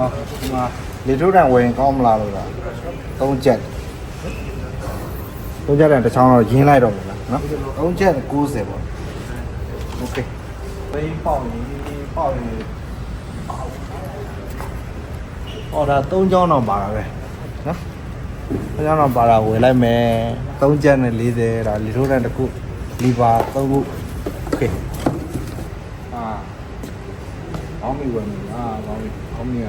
မှာလေထိုးတန်ဝယ်ရင်ကောင်းမလားလို့လားသုံးချက်သုံးချက်တန်တစ်ချောင်းတော့ရင်းလိုက်တော့မယ်လားနော်သုံးချက်90ပေါ့โอเคဘေးပေါက်ရင်ပေါက်ရင်အော်ဒါသုံးချောင်းတော့ပါတာပဲနော်သုံးချောင်းတော့ပါတာဝယ်လိုက်မယ်သုံးချက်နဲ့40ဒါလေထိုးတန်တစ်ခုလီပါသုံးခုโอเคအာ ကောင်းပြီဝင်လာကောင်းပြီကောင်းပြီ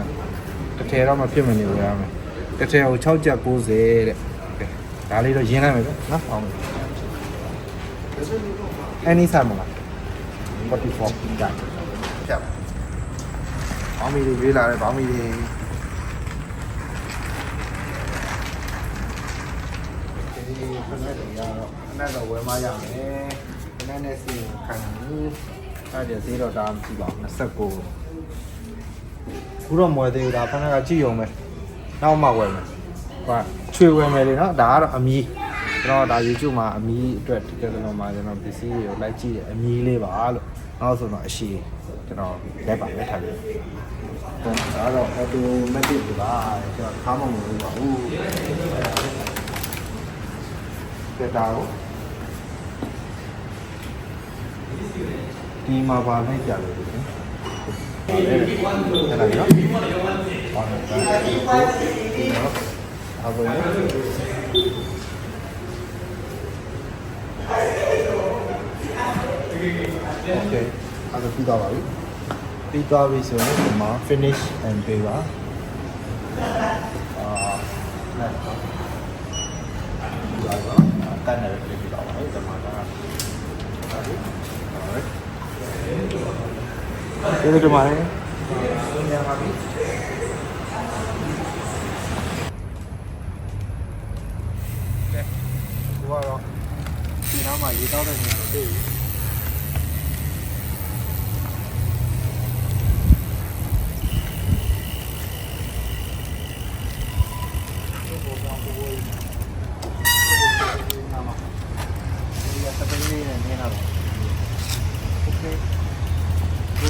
တစ်ထဲတော့မဖြစ်မနေဘူးရမယ်တစ်ထဲကို6ကြက်90တဲ့ဒါလေးတော့ရင်းလိုက်မယ်နော်ကောင်းပြီအဲဒီဆိုင်မလား44ဒါကျပ်ဘောင်းမီတွေလေးလာတယ်ဘောင်းမီတွေဒီခဏတည်းရတော့ခဏတော့ဝယ်မရမယ်ခဏနဲ့စီခံဘူး အဲ့ဒီဈေးတော့ဒါမှကြည့်ပါဦး29ခုတော့မွယ်သေးဘူးဒါဖက်နဲ့ကကြည့်ရုံပဲနောက်မှဝယ်မယ်ဟာချွေဝယ်မယ်လေနော်ဒါကတော့အမီးကျွန်တော်ဒါ YouTube မှာအမီးအတွက်ဒီကနေ့မှာကျွန်တော်ပစ္စည်းတွေကိုလိုက်ကြည့်တယ်အမီးလေးပါလို့နောက်ဆိုတော့အရှိကျွန်တော်လက်ပါလက်ထားပြီးဒါတော့ automatic ပါကျွန်တော်ထားမလို့ပါဘူးကဲဒါကို ဒီမှာပါလိုက်ကြလို့ဒီနော်အဲ့ဒါနော်ဟုတ်တယ်ဒါနော်အဘယ်โอเคအဲ့ဒါပြီးတော့ပါပြီပြီးသွားပြီဆိုရင်ဒီမှာ finish and pay ပါအာနဲ့လာပါကန်နေတယ်ပြီးတော့ပါဒီမှာ ဒီလိုမှာလည်းညပါပြီ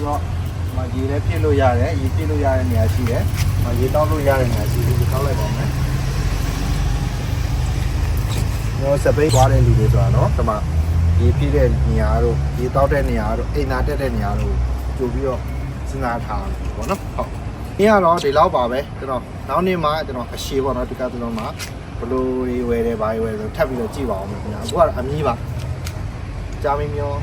ကဲ ဒီမှာရေလည်းပြည့်လို့ရတယ်ရေပြည့်လို့ရတဲ့နေရာရှိတယ်ဒီမှာရေတောက်လို့ရတဲ့နေရာရှိတယ်ဒီတောက်လိုက်ပါမယ်ကျွန်တော်စပိတ်သွားတဲ့လူတွေဆိုတာနော်ဒီမှာရေပြည့်တဲ့နေရာတို့ရေတောက်တဲ့နေရာတို့အိမ်သာတက်တဲ့နေရာတို့ကြိုပြီးတော့စဉ်းစားထားတယ်ပေါ့နော်ဟုတ်ဒီကတော့ဒီလောက်ပါပဲကျွန်တော်နောက်နေ့မှကျွန်တော်အရှိပေါ့နော်ဒီကသလုံးမှာဘလိုတွေဝယ်တယ်ဘာတွေဝယ်ဆိုထပ်ပြီးတော့ကြည့်ပါအောင်ခင်ဗျာအခုကအမီးပါကြာမင်းမျိုး